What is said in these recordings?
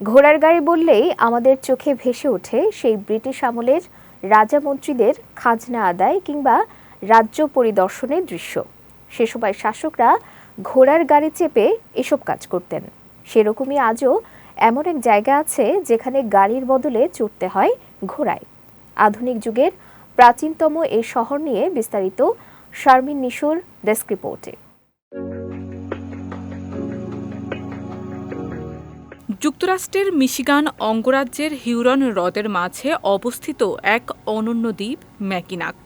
ঘোড়ার গাড়ি বললেই আমাদের চোখে ভেসে ওঠে সেই ব্রিটিশ আমলের রাজা মন্ত্রীদের খাজনা আদায় কিংবা রাজ্য পরিদর্শনের দৃশ্য। সে সময় শাসকরা ঘোড়ার গাড়ি চেপে এসব কাজ করতেন। সেরকমই আজও এমন এক জায়গা আছে যেখানে গাড়ির বদলে চড়তে হয় ঘোড়ায়। আধুনিক যুগের প্রাচীনতম এই শহর নিয়ে বিস্তারিত শারমিন নিশোর ডেস্ক রিপোর্টে। যুক্তরাষ্ট্রের মিশিগান অঙ্গরাজ্যের হিউরন হ্রদের মাঝে অবস্থিত এক অনন্য দ্বীপ, ম্যাকিনাক।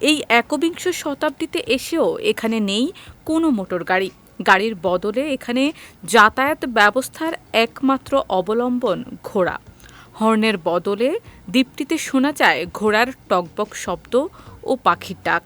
এই একবিংশ শতাব্দীতে এসেও এখানে নেই কোনো মোটর গাড়ি। গাড়ির বদলে এখানে যাতায়াত ব্যবস্থার একমাত্র অবলম্বন ঘোড়া। হর্নের বদলে দ্বীপটিতে শোনা যায় ঘোড়ার টকবক শব্দ ও পাখির ডাক।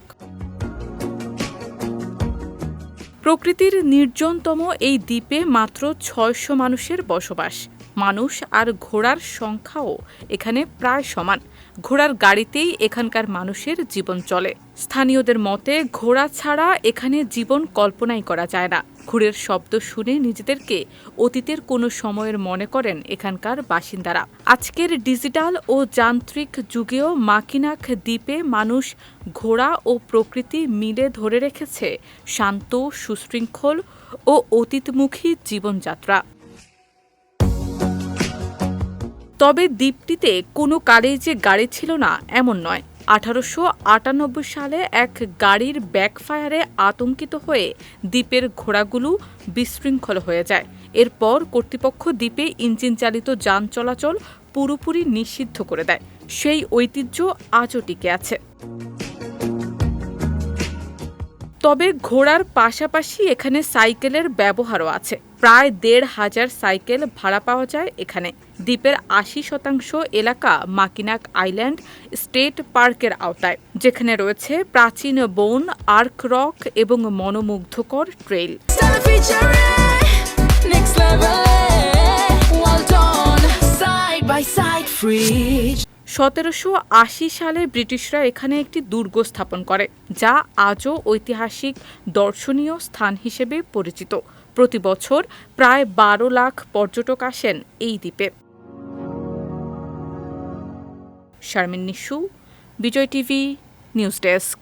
প্রকৃতির নির্জনতম এই দ্বীপে মাত্র ছয়শো মানুষের বসবাস। মানুষ আর ঘোড়ার সংখ্যাও এখানে প্রায় সমান। ঘোড়ার গাড়িতেই এখানকার মানুষের জীবন চলে। স্থানীয়দের মতে, ঘোড়া ছাড়া এখানে জীবন কল্পনাই করা যায় না। ঘুরের শব্দ শুনে নিজেদেরকে অতীতের কোনো সময়ের মনে করেন এখানকার বাসিন্দারা। আজকের ডিজিটাল ও যান্ত্রিক যুগেও মাকিনাক দ্বীপে মানুষ ঘোড়া ও প্রকৃতি মিলে ধরে রেখেছে শান্ত, সুশৃঙ্খল ও অতীতমুখী জীবনযাত্রা। তবে দ্বীপটিতে কোনো কালেই যে গাড়ি ছিল না, এমন নয়। আঠারোশো আটানব্বই সালে এক গাড়ির ব্যাকফায়ারে আতঙ্কিত হয়ে দ্বীপের ঘোড়াগুলো বিশৃঙ্খল হয়ে যায়। এরপর কর্তৃপক্ষ দ্বীপে ইঞ্জিন চালিত যান চলাচল পুরোপুরি নিষিদ্ধ করে দেয়। সেই ঐতিহ্য আজও টিকে আছে। তবে ঘোড়ার পাশাপাশি এখানে সাইকেলের ব্যবহারও আছে প্রায় দেড় হাজার সাইকেল ভাড়া পাওয়া যায় এখানে দ্বীপের আশি শতাংশ এলাকা মাকিনাক আইল্যান্ড স্টেট পার্কের আওতায় যেখানে রয়েছে প্রাচীন বন আর্ক রক এবং মনোমুগ্ধকর featuring next level. Well done, side by side, free. সতেরোশো আশি সালে ব্রিটিশরা এখানে একটি দুর্গ স্থাপন করে, যা আজও ঐতিহাসিক দর্শনীয় স্থান হিসেবে পরিচিত। প্রতি বছর প্রায় বারো লাখ পর্যটক আসেন এই দ্বীপে। Sharmin Nishu, Bijoy TV, news desk.